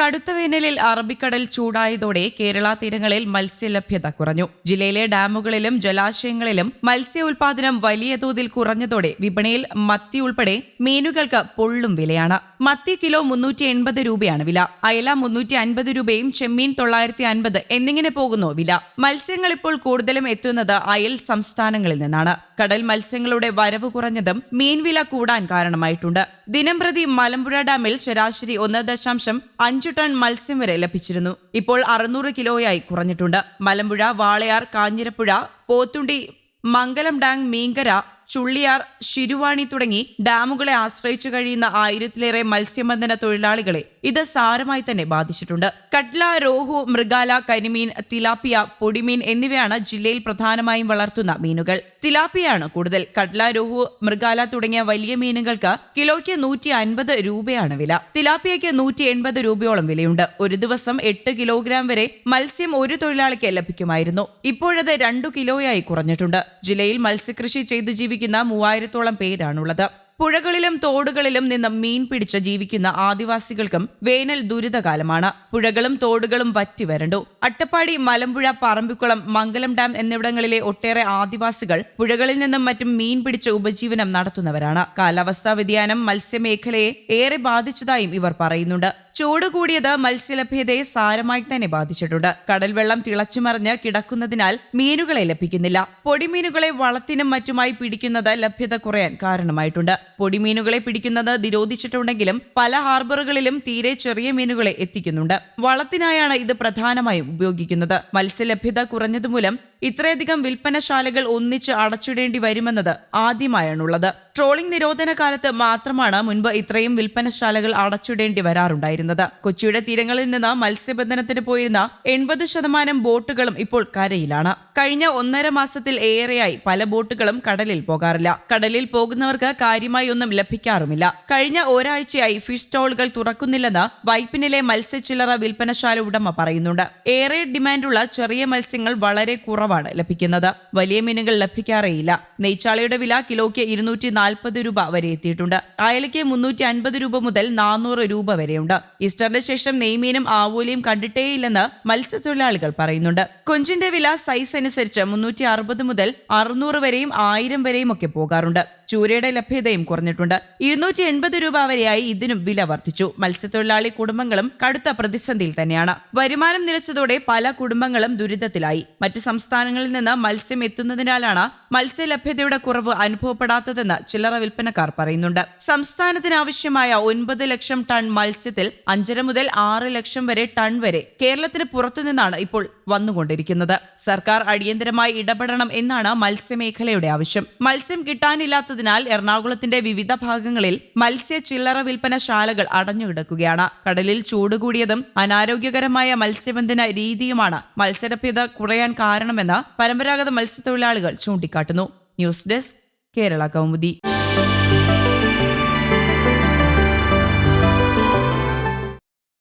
കടുത്ത വേനലിൽ അറബിക്കടൽ ചൂടായതോടെ കേരള തീരങ്ങളിൽ മത്സ്യലഭ്യത കുറഞ്ഞു. ജില്ലയിലെ ഡാമുകളിലും ജലാശയങ്ങളിലും മത്സ്യ ഉൽപാദനം വലിയ തോതിൽ കുറഞ്ഞതോടെ വിപണിയിൽ മത്തി ഉൾപ്പെടെ മീനുകൾക്ക് പൊള്ളും വിലയാണ്. മത്തി കിലോ മുന്നൂറ്റി എൺപത് രൂപയാണ് വില. അയല മുന്നൂറ്റി അൻപത് രൂപയും ചെമ്മീൻ തൊള്ളായിരത്തി അൻപത് എന്നിങ്ങനെ പോകുന്നു വില. മത്സ്യങ്ങൾ ഇപ്പോൾ കൂടുതലും എത്തുന്നത് അയൽ സംസ്ഥാനങ്ങളിൽ നിന്നാണ്. കടൽ മത്സ്യങ്ങളുടെ വരവ് കുറഞ്ഞതും മീൻവില കൂടാൻ കാരണമായിട്ടുണ്ട്. ദിനംപ്രതി മലമ്പുഴ ഡാമിൽ ശരാശരി ഒന്ന് ദശാംശം അഞ്ച് ടൺ മത്സ്യം വരെ ലഭിച്ചിരുന്നു. ഇപ്പോൾ അറുന്നൂറ് കിലോയായി കുറഞ്ഞിട്ടുണ്ട്. മലമ്പുഴ വാളയാർ കാഞ്ഞിരപ്പുഴ പോത്തുണ്ടി മംഗലം ഡാം മീങ്കര ചുള്ളിയാർ ശിരുവാണി തുടങ്ങി ഡാമുകളെ ആശ്രയിച്ചു കഴിയുന്ന ആയിരത്തിലേറെ മത്സ്യബന്ധന തൊഴിലാളികളെ ഇത് സാരമായി തന്നെ ബാധിച്ചിട്ടുണ്ട്. കട്ല റോഹു മൃഗാല കരിമീൻ തിലാപ്പിയ പൊടിമീൻ എന്നിവയാണ് ജില്ലയിൽ പ്രധാനമായും വളർത്തുന്ന മീനുകൾ. തിലാപ്പിയാണ് കൂടുതൽ. കട്ല രോഹു മൃഗാല തുടങ്ങിയ വലിയ മീനുകൾക്ക് കിലോയ്ക്ക് നൂറ്റി അൻപത് രൂപയാണ് വില. തിലാപ്പിയയ്ക്ക് നൂറ്റി എൺപത് രൂപയോളം വിലയുണ്ട്. ഒരു ദിവസം എട്ട് കിലോഗ്രാം വരെ മത്സ്യം ഒരു തൊഴിലാളിക്ക് ലഭിക്കുമായിരുന്നു. ഇപ്പോഴത് രണ്ടു കിലോയായി കുറഞ്ഞിട്ടുണ്ട്. ജില്ലയിൽ മത്സ്യകൃഷി ചെയ്ത് ജീവിക്കുന്ന മൂവായിരത്തോളം പേരാണുള്ളത്. പുഴകളിലും തോടുകളിലും നിന്ന് മീൻ പിടിച്ച് ജീവിക്കുന്ന ആദിവാസികൾക്കും വേനൽ ദുരിതകാലമാണ്. പുഴകളും തോടുകളും വറ്റി വരണ്ടു. അട്ടപ്പാടി മലമ്പുഴ പറമ്പിക്കുളം മംഗലം ഡാം എന്നിവിടങ്ങളിലെ ഒട്ടേറെ ആദിവാസികൾ പുഴകളിൽ നിന്നും മറ്റും മീൻ പിടിച്ച് ഉപജീവനം നടത്തുന്നവരാണ്. കാലാവസ്ഥാ വ്യതിയാനം മത്സ്യമേഖലയെ ഏറെ ബാധിച്ചതായും ഇവർ പറയുന്നുണ്ട്. ചൂട് കൂടിയത് മത്സ്യലഭ്യതയെ സാരമായി തന്നെ ബാധിച്ചിട്ടുണ്ട്. കടൽവെള്ളം തിളച്ചു തിളച്ചുമറിഞ്ഞ് കിടക്കുന്നതിനാൽ മീനുകളെ ലഭിക്കുന്നില്ല. പൊടിമീനുകളെ വളത്തിനും മറ്റുമായി പിടിക്കുന്നത് ലഭ്യത കുറയാൻ കാരണമായിട്ടുണ്ട്. പൊടിമീനുകളെ പിടിക്കുന്നത് നിരോധിച്ചിട്ടുണ്ടെങ്കിലും പല ഹാർബറുകളിലും തീരെ ചെറിയ മീനുകളെ എത്തിക്കുന്നുണ്ട്. വളത്തിനായാണ് ഇത് പ്രധാനമായും ഉപയോഗിക്കുന്നത്. മത്സ്യലഭ്യത കുറഞ്ഞതുമൂലം ഇത്രയധികം വിൽപ്പനശാലകൾ ഒന്നിച്ച് അടച്ചിടേണ്ടി വരുമെന്നത് ആദ്യമായാണുള്ളത്. ട്രോളിംഗ് നിരോധന കാലത്ത് മാത്രമാണ് മുൻപ് ഇത്രയും വിൽപ്പനശാലകൾ അടച്ചിടേണ്ടി വരാറുണ്ടായിരുന്നത്. കൊച്ചിയുടെ തീരങ്ങളിൽ നിന്ന് മത്സ്യബന്ധനത്തിന് പോയിരുന്ന എൺപത് ശതമാനം ബോട്ടുകളും ഇപ്പോൾ കരയിലാണ്. കഴിഞ്ഞ ഒന്നര മാസത്തിൽ ഏറെയായി പല ബോട്ടുകളും കടലിൽ പോകാറില്ല. കടലിൽ പോകുന്നവർക്ക് കാര്യമായി ഒന്നും ലഭിക്കാറുമില്ല. കഴിഞ്ഞ ഒരാഴ്ചയായി ഫിഷ് സ്റ്റോളുകൾ തുറക്കുന്നില്ലെന്ന് വൈപ്പിനിലെ മത്സ്യച്ചില്ലറ വിൽപ്പനശാല ഉടമ പറയുന്നുണ്ട്. ഏറെ ഡിമാൻഡുള്ള ചെറിയ മത്സ്യങ്ങൾ വളരെ കുറവാണ് ലഭിക്കുന്നത്. വലിയ മീനുകൾ ലഭിക്കാറേയില്ല. നെയ്ച്ചാളയുടെ വില കിലോയ്ക്ക് ഇരുന്നൂറ്റി നാൽപ്പത് രൂപ വരെ എത്തിയിട്ടുണ്ട്. അയലയ്ക്ക് മുന്നൂറ്റി അൻപത് രൂപ മുതൽ നാനൂറ് രൂപ വരെയുണ്ട്. ഈസ്റ്ററിന് ശേഷം നെയ്മീനും ആവൂലിയും കണ്ടിട്ടേയില്ലെന്ന് മത്സ്യത്തൊഴിലാളികൾ പറയുന്നുണ്ട്. കൊഞ്ചിന്റെ വില സൈസ് അനുസരിച്ച് മുന്നൂറ്റി അറുപത് മുതൽ അറുന്നൂറ് വരെയും ആയിരം വരെയും ഒക്കെ പോകാറുണ്ട്. ചൂരയുടെ ലഭ്യതയും കുറഞ്ഞിട്ടുണ്ട്. ഇരുന്നൂറ്റി എൺപത് രൂപ വരെയായി ഇതിനും വില വർദ്ധിച്ചു. മത്സ്യത്തൊഴിലാളി കുടുംബങ്ങളും കടുത്ത പ്രതിസന്ധിയിൽ തന്നെയാണ്. വരുമാനം നിലച്ചതോടെ പല കുടുംബങ്ങളും ദുരിതത്തിലായി. മറ്റ് സംസ്ഥാനങ്ങളിൽ നിന്ന് മത്സ്യം എത്തുന്നതിനാലാണ് മത്സ്യലഭ്യതയുടെ കുറവ് അനുഭവപ്പെടാത്തതെന്ന് ചില്ലറ വിൽപ്പനക്കാർ പറയുന്നുണ്ട്. സംസ്ഥാനത്തിന് ആവശ്യമായ ഒൻപത് ലക്ഷം ടൺ മത്സ്യത്തിൽ അഞ്ചര മുതൽ ആറ് ലക്ഷം വരെ ടൺ വരെ കേരളത്തിന് പുറത്തുനിന്നാണ് ഇപ്പോൾ വന്നുകൊണ്ടിരിക്കുന്നത്. സർക്കാർ അടിയന്തരമായി ഇടപെടണം എന്നാണ് മത്സ്യമേഖലയുടെ ആവശ്യം. മത്സ്യം കിട്ടാനില്ലാത്തതിനാൽ എറണാകുളത്തിന്റെ വിവിധ ഭാഗങ്ങളിൽ മത്സ്യ ചില്ലറ വിൽപ്പനശാലകൾ അടഞ്ഞുകിടക്കുകയാണ്. കടലിൽ ചൂട് കൂടിയതും അനാരോഗ്യകരമായ മത്സ്യബന്ധന രീതിയുമാണ് മത്സ്യലഭ്യത കുറയാൻ കാരണമെന്ന് പരമ്പരാഗത മത്സ്യത്തൊഴിലാളികൾ ചൂണ്ടിക്കാട്ടുന്നു. News desk Kerala Kaumudi.